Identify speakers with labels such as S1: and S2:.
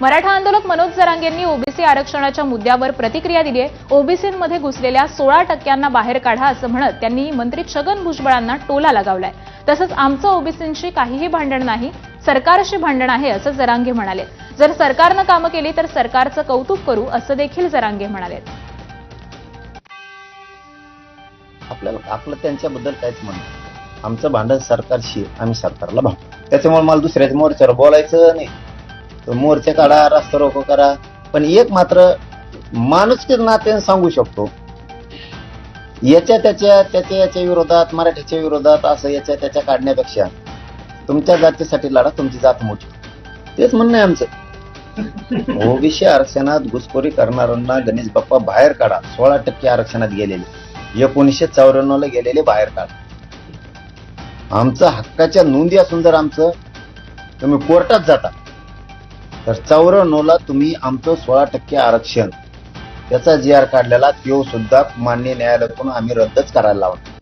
S1: मराठा आंदोलक मनोज जरांगेंनी ओबीसी आरक्षणाच्या मुद्द्यावर प्रतिक्रिया दिली आहे. ओबीसीमध्ये घुसलेल्या सोळा टक्क्यांना बाहेर काढा असं म्हणत त्यांनी मंत्री छगन भुजबळांना टोला लगावलाय. तसंच आमचं ओबीसींशी काहीही भांडण नाही सरकारशी भांडण आहे असं जरांगे म्हणाले. जर सरकारनं कामं केली तर सरकारचं कौतुक करू असं देखील जरांगे म्हणाले.
S2: आपल्याला आपलं त्यांच्याबद्दल काहीच म्हणणं आमचं भांडण सरकारशी आम्ही सरकारला भांडतो. त्याच्यामुळे मला दुसऱ्याच्या मोर्चावर बोलायचं नाही. मोर्चे काढा रास्ता रोको करा. पण एक मात्र माणुसकीच नात्याने सांगू शकतो. याच्या त्याच्या त्याच्या याच्या विरोधात मराठीच्या विरोधात असं याच्या त्याच्या काढण्यापेक्षा तुमच्या जातीसाठी लढा तुमची जात मोठी. तेच म्हणणं आहे आमचं. ओबीसी आरक्षणात घुसखोरी करणाऱ्यांना गणेश बाप्पा बाहेर काढा. सोळा टक्के आरक्षणात गेलेले. एकोणीसशे चौऱ्याण्णव ला गेलेले बाहेर काढा. आमचं हक्काच्या नोंदी असून जर आमचं तुम्ही कोर्टात जाता. तर चौऱ्याण्णवला तुम्ही आमचं सोळा टक्के आरक्षण. त्याचा जी आर काढलेला तो सुद्धा मान्य न्यायालयातून आम्ही रद्दच करायला लावतो